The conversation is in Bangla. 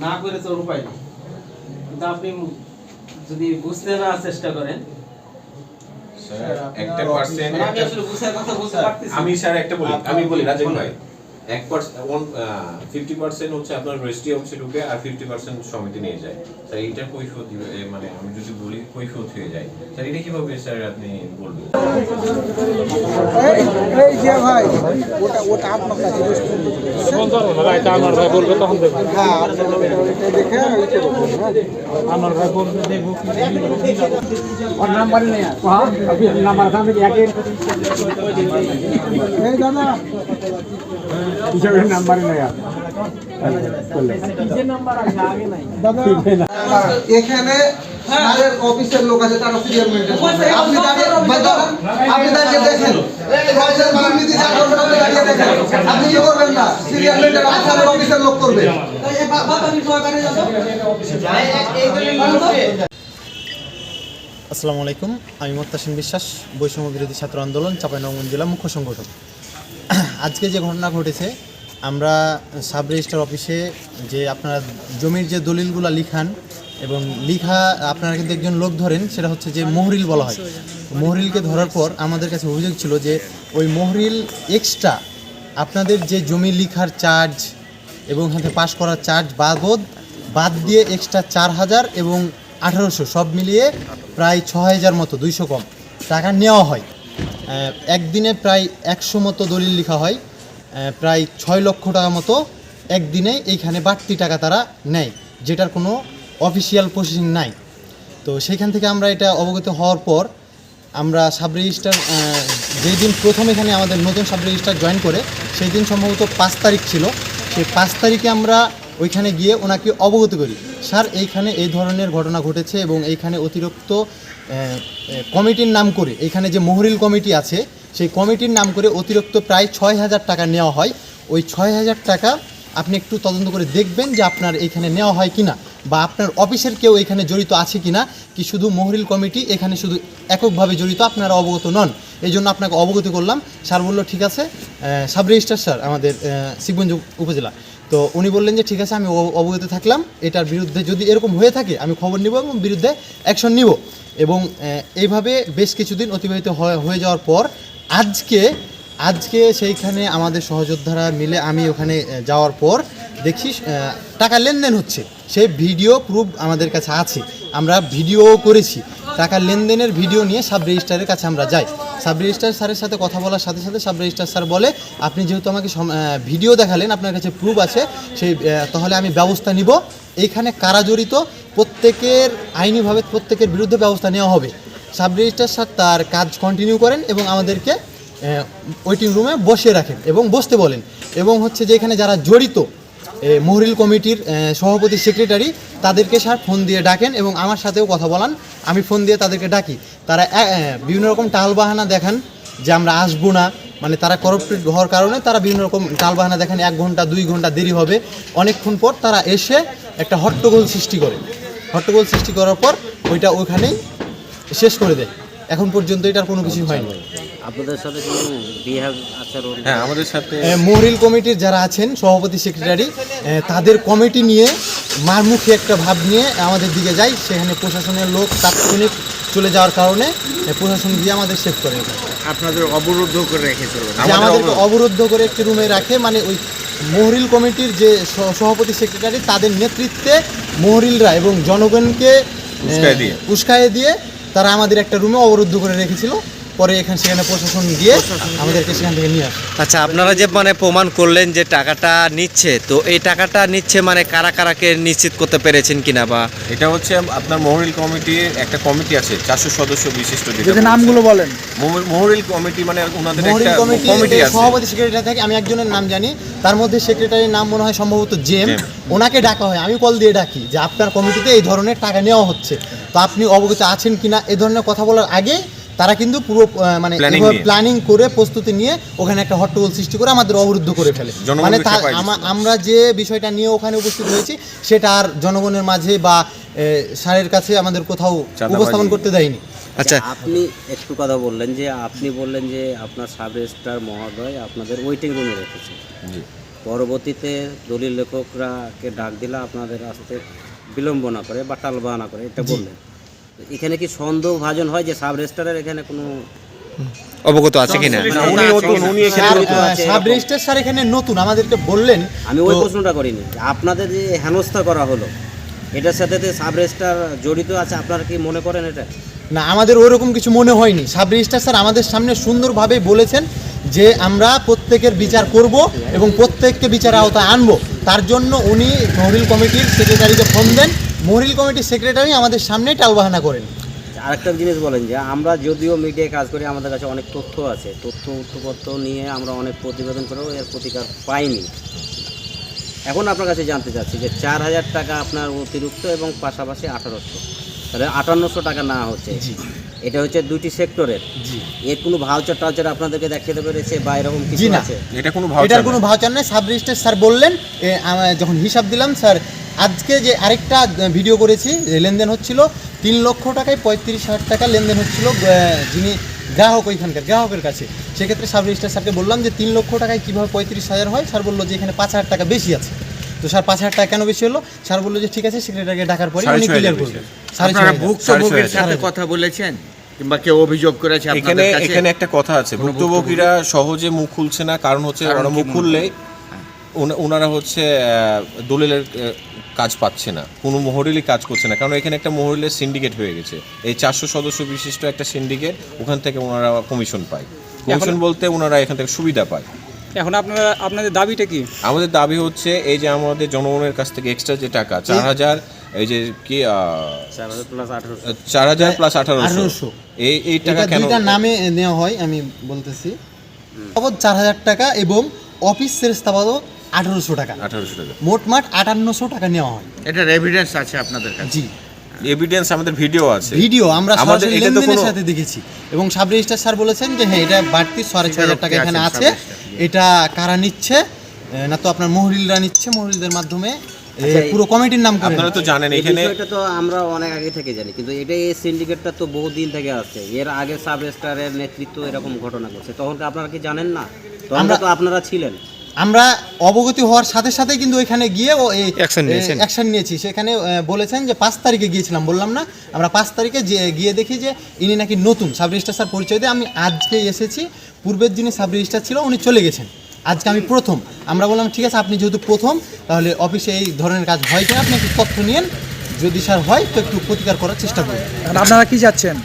না করে তো উপায় নেই কিন্তু আপনি যদি বুঝতে না চেষ্টা করেন স্যার একটা পার্সেন্ট মানে আমি কথা বলতে আমি স্যার একটা বলি আমি বলি রাজেন বলেন। ভাই এক ফিফটি পার্সেন্ট হচ্ছে আপনার রেজিস্ট্রি অফিসে ঢুকে আর ফিফটি পার্সেন্ট সমিতি নিয়ে যায়। স্যার এইটা কৈফত মানে আমি যদি বলি কৈফত হয়ে যায়। স্যার এটা কীভাবে স্যার আপনি বলবেন? এই এই যে ভাই ওটা ওটা আপনার কাছে হ্যাঁ হ্যাঁ। এই দাদা। দাদা এখানে স্যারের অফিসের লোক আছে তারা সিরিয়াল মেনটেন আপনি দাঁড়িয়ে আপনি দাঁড়িয়ে দেখেন। সবচেয়ে দুর্নীতি যা করবেন আপনি দাঁড়িয়ে দেখেন। আপনি কি করবেন না? সিরিয়াল মেনটেন স্যারের অফিসের লোক করবে। আসসালামু আলাইকুম আমি মোত্তাসিম বিশ্বাস বৈষম্য বিরোধী ছাত্র আন্দোলন চাঁপাইনবাবগঞ্জ জেলা মুখ্য সংগঠক। আজকে যে ঘটনা ঘটেছে, আমরা সাব রেজিস্ট্রার অফিসে যে আপনারা জমির যে দলিলগুলো লিখান এবং লিখা আপনারা কিন্তু একজন লোক ধরেন, সেটা হচ্ছে যে মোহরিল বলা হয়। মোহরিলকে ধরার পর আমাদের কাছে অভিযোগ ছিল যে ওই মোহরিল এক্সট্রা আপনাদের যে জমি লিখার চার্জ এবং হাতে পাস করার চার্জ বাবদ বাদ দিয়ে এক্সট্রা চার হাজার এবং আঠারোশো, সব মিলিয়ে প্রায় ছ হাজার মতো, দুইশো কম টাকা নেওয়া হয়। একদিনে প্রায় একশো মতো দলিল লেখা হয়। প্রায় ছয় লক্ষ টাকা মতো একদিনে এইখানে বাড়তি টাকা তারা নেয়, যেটার কোনো অফিসিয়াল প্রসেসিং নাই। তো সেখান থেকে আমরা এটা অবগত হওয়ার পর আমরা সাব রেজিস্টার যেই দিন প্রথম এখানে আমাদের নতুন সাব রেজিস্টার জয়েন করে সেই দিন সম্ভবত পাঁচ তারিখ ছিল। সেই পাঁচ তারিখে আমরা ওইখানে গিয়ে ওনাকে অবগত করি। স্যার, এইখানে এই ধরনের ঘটনা ঘটেছে এবং এইখানে অতিরিক্ত কমিটির নাম করে এখানে যে মোহরিল কমিটি আছে, সেই কমিটির নাম করে অতিরিক্ত প্রায় ছয় হাজার টাকা নেওয়া হয়। ওই ছয় হাজার টাকা আপনি একটু তদন্ত করে দেখবেন যে আপনার এখানে নেওয়া হয় কিনা বা আপনার অফিসের কেউ এখানে জড়িত আছে কিনা, কি শুধু মহরিল কমিটি, এখানে শুধু এককভাবে জড়িত, আপনারা অবগত নন। এই জন্য আপনাকে অবগত করলাম। স্যার বলল, ঠিক আছে। সাব রেজিস্ট্রার স্যার আমাদের শিবগঞ্জ উপজেলা। তো উনি বললেন যে, ঠিক আছে, আমি অবগত থাকলাম। এটার বিরুদ্ধে যদি এরকম হয়ে থাকে, আমি খবর নিব এবং বিরুদ্ধে অ্যাকশন নিব। এবং এইভাবে বেশ কিছুদিন অতিবাহিত হয়ে যাওয়ার পর আজকে আজকে সেইখানে আমাদের সহযোদ্ধারা মিলে আমি ওখানে যাওয়ার পর দেখি টাকা লেনদেন হচ্ছে। সেই ভিডিও প্রুফ আমাদের কাছে আছে। আমরা ভিডিও করেছি। টাকা লেনদেনের ভিডিও নিয়ে সাব রেজিস্ট্রারের কাছে আমরা যাই। সাব রেজিস্ট্রার স্যারের সাথে কথা বলার সাথে সাথে সাব রেজিস্ট্রার স্যার বলে, আপনি যেহেতু আমাকে ভিডিও দেখালেন, আপনার কাছে প্রুফ আছে, সেই তাহলে আমি ব্যবস্থা নিব। এইখানে কারা জড়িত? প্রত্যেকের আইনিভাবে প্রত্যেকের বিরুদ্ধে ব্যবস্থা নেওয়া হবে। সাব রেজিস্ট্রার স্যার তার কাজ কন্টিনিউ করেন এবং আমাদেরকে ওয়েটিং রুমে বসিয়ে রাখেন এবং বসতে বলেন। এবং হচ্ছে যে এখানে যারা জড়িত মহরিল কমিটির সভাপতি সেক্রেটারি তাদেরকে স্যার ফোন দিয়ে ডাকেন এবং আমার সাথেও কথা বলান। আমি ফোন দিয়ে তাদেরকে ডাকি। তারা বিভিন্ন রকম টালবাহানা দেখান যে আমরা আসব না। মানে তারা করপ্টেড হওয়ার কারণে তারা বিভিন্ন রকম টালবাহানা দেখান, এক ঘণ্টা, দুই ঘণ্টা দেরি হবে। অনেকক্ষণ পর তারা এসে একটা হট্টগোল সৃষ্টি করে। হট্টগোল সৃষ্টি করার পর ওইটা ওইখানেই শেষ করে দেয়। এখন পর্যন্ত এটার কোনো কিছু হয়নি। আপনাদের সাথে কোনো বিহেভ আচরণ হ্যাঁ আমাদের সাথে মহরিল কমিটির যারা আছেন সভাপতি সেক্রেটারি তাদের কমিটি নিয়ে মারমুখী একটা ভাব নিয়ে আমাদের দিকে যায় সেখানে প্রশাসনের লোক তাৎক্ষণিক চলে যাওয়ার কারণে প্রশাসন গিয়ে আমাদের সেভ করে। আপনাদের অবরুদ্ধ করে রেখেছিল আমাদের আমাদেরকে অবরুদ্ধ। করে একটি রুমে রাখে মানে ওই মহরিল কমিটির যে সভাপতি সেক্রেটারি তাদের নেতৃত্বে মহরিলরা এবং জনগণকে উস্কায় দিয়ে। তারা আমাদের একটা রুমে অবরুদ্ধ করে রেখেছিল। পরে এখানে সেখানে প্রশাসন গিয়ে আমাদেরকে সেখান থেকে নিয়ে আসে। আচ্ছা আপনারা যে মানে প্রমাণ করলেন যে টাকাটা নিচ্ছে তো এই টাকাটা নিচ্ছে মানে কারা কারাকে নিশ্চিত করতে পেরেছেন কিনা বা? এটা হচ্ছে আপনার মহরিল কমিটির একটা কমিটি আছে চারশো সদস্য বিশিষ্ট যদি নামগুলো বলেন। মহরিল কমিটি মানে ওনাদের মহরিল একটা কমিটির কমিটি আছে। সভাপতি সেক্রেটারি থাকে আমি একজনের নাম জানি তার মধ্যে সেক্রেটারির নাম মনে হয় সম্ভবত জেম। জেম। ওনাকে ডাকা হয় আমি কল দিয়ে ডাকি যে আপনার কমিটিতে এই ধরনের টাকা নেওয়া হচ্ছে। তো আপনি অবগত আছেন কিনা এ ধরনের কথা বলার আগে তারা কিন্তু পুরো মানে প্ল্যানিং করে প্রস্তুতি নিয়ে ওখানে একটা হট্টগোল সৃষ্টি করে আমাদের অবরুদ্ধ করে ফেলে। মানে আমরা যে বিষয়টা নিয়ে ওখানে উপস্থিত হয়েছি সেটা আর জনগণের মাঝে বা স্যারের কাছে আমাদের কোথাও উপস্থাপন করতে দেয়নি। আচ্ছা আপনি একটু কথা বললেন যে আপনি বললেন যে আপনার সাব রেজিস্ট্রার মহোদয় আপনাদের ওয়েটিং রুমে রেখেছে। পরবর্তীতে দলিল লেখকরাকে ডাক দিলে আপনাদের আসতে বিলম্ব না করে বা টালবা না করে এটা বললেন। এখানে কি সন্দেহ ভাজন হয় যে সাব রেজিস্ট্রারের এখানে কোনো অবগত আছে কিনা? না, উনি নতুন, উনি এখানে স্যার, আছে। সাব রেজিস্ট্রার স্যার এখানে নতুন আমাদেরকে বললেন আমি ওই প্রশ্নটা করিনি। যে আপনাদের যে হেনস্থা করা হলো এটার সাথে যে সাব রেজিস্ট্রার জড়িত আছে আপনারা কি মনে করেন এটা? না আমাদের ওরকম কিছু মনে হয়নি। সাব রেজিস্ট্রার স্যার আমাদের সামনে সুন্দরভাবে বলেছেন যে আমরা প্রত্যেকের বিচার করব এবং প্রত্যেককে বিচার আওতায় আনব। তার জন্য উনি মহরিল কমিটির সেক্রেটারিকে ফোন দেন। মহরিল কমিটির সেক্রেটারি আমাদের সামনে টালবাহানা করেন। আরেকটা জিনিস বলেন যে আমরা যদিও মিডিয়ায় কাজ করি আমাদের কাছে অনেক তথ্য আছে। তথ্য উত্তরপত্র নিয়ে আমরা অনেক প্রতিবেদন করেও এর প্রতিকার পাইনি। এখন আপনার কাছে জানতে চাচ্ছি যে চার হাজার টাকা আপনার অতিরিক্ত এবং পাশাপাশি আঠারোশো। তাহলে আটান্নশো টাকা না হচ্ছে। এটা হচ্ছে দুইটি সেক্টরের। জি। এর কোনো ভাউচার টাউচার আপনাদেরকে দেখাতে পেরেছে বা এরকম কিছু না। আছে? এটা কোনো এটার ভাউচার কোনো ভাউচার নেই। সাব রেজিস্ট্রার স্যার বললেন যখন হিসাব দিলাম স্যার আজকে যে আরেকটা ভিডিও করেছি লেনদেন হচ্ছিল তিন লক্ষ টাকায় পঁয়ত্রিশ হাজার টাকা লেনদেন হচ্ছিল যিনি গ্রাহক ওইখানকার গ্রাহকের কাছে। সেক্ষেত্রে সাব রেজিস্ট্রার স্যারকে বললাম যে তিন লক্ষ টাকায় কীভাবে পঁয়ত্রিশ হাজার হয়? স্যার বলল যে এখানে পাঁচ হাজার টাকা বেশি আছে। তো স্যার পাঁচ হাজার টাকা কেন বেশি হলো? স্যার বলল যে ঠিক আছে সেক্রেটারিকে ডাকার পরে উনি ক্লিয়ার করবেন। ভুক্তভোগীর সাথে কথা বলেছেন? কিংবা কেউ অভিযোগ করেছে এখানে এখানে একটা কথা আছে ভুক্তভোগীরা সহজে মুখ খুলছে না কারণ হচ্ছে ওরা মুখ খুললে ওনারা হচ্ছে দলিলের কাজ পাচ্ছে না। কোনো মহরিলই কাজ করছে না। কারণ এখানে একটা মহরিলের সিন্ডিকেট হয়ে গেছে। এই চারশো সদস্য বিশিষ্ট একটা সিন্ডিকেট ওখান থেকে ওনারা কমিশন পায়। কমিশন বলতে ওনারা এখান থেকে সুবিধা পায়। এখন আপনারা আপনাদের দাবিটা কি? আমাদের দাবি হচ্ছে এই যে আমাদের জনগণের কাছ থেকে এক্সট্রা যে টাকা চার হাজার এই যে কি চার হাজার প্লাস আঠারোশো। চার হাজার প্লাস আঠারোশো। আঠারোশো। এই এই টাকা কেন? নামে নেওয়া হয় আমি বলতেছি। চার হাজার টাকা এবং অফিস বাবদ আঠারোশো টাকা। আঠারোশো টাকা। মোটমাট আটান্নশো টাকা নেওয়া হয়। এটার এভিডেন্স আছে আপনাদের কাছে? জি। এভিডেন্স আমাদের ভিডিও আছে। ভিডিও আমরা আমাদের সরাসরি লেনদেনের সাথে দেখেছি। এবং সাব রেজিস্ট্রার স্যার বলেছেন যে হ্যাঁ এটা বাড়তি সাড়ে ছয় হাজার টাকা এখানে আছে। এটা কারা নিচ্ছে? না তো আপনার মহরিলরা নিচ্ছে মহরিলদের মাধ্যমে। আচ্ছা, পুরো কমিটির নাম করে। আপনারা তো জানেন এখানে বিষয়টা তো আমরা অনেক আগে থেকে জানি কিন্তু এটা এই সিন্ডিকেটটা তো বহুদিন থেকে আছে। এর আগে সাব রেজিস্ট্রারের নেতৃত্ব এরকম ঘটনা ঘটছে। তখন কি আপনারা কি জানেন না? তখন আমরা- তো আপনারা ছিলেন। আমরা অবগতি হওয়ার সাথে সাথে কিন্তু ওইখানে গিয়ে ও? অ্যাকশন নিয়েছি। সেখানে বলেছেন যে পাঁচ তারিখে গিয়েছিলাম বললাম না। আমরা পাঁচ তারিখে গিয়ে দেখি যে ইনি নাকি নতুন সাব রেজিস্ট্রার স্যার পরিচয় দিয়ে আমি আজকে এসেছি। পূর্বের যিনি সাব রেজিস্ট্রার ছিল উনি চলে গেছেন। আজকে আমি প্রথম। আমরা বললাম ঠিক আছে আপনি যেহেতু প্রথম তাহলে অফিসে এই ধরনের কাজ হয় কিনা? আপনি একটু তথ্য নিন যদি স্যার হয় তো একটু প্রতিকার করার চেষ্টা করুন। আপনারা কি চাচ্ছেন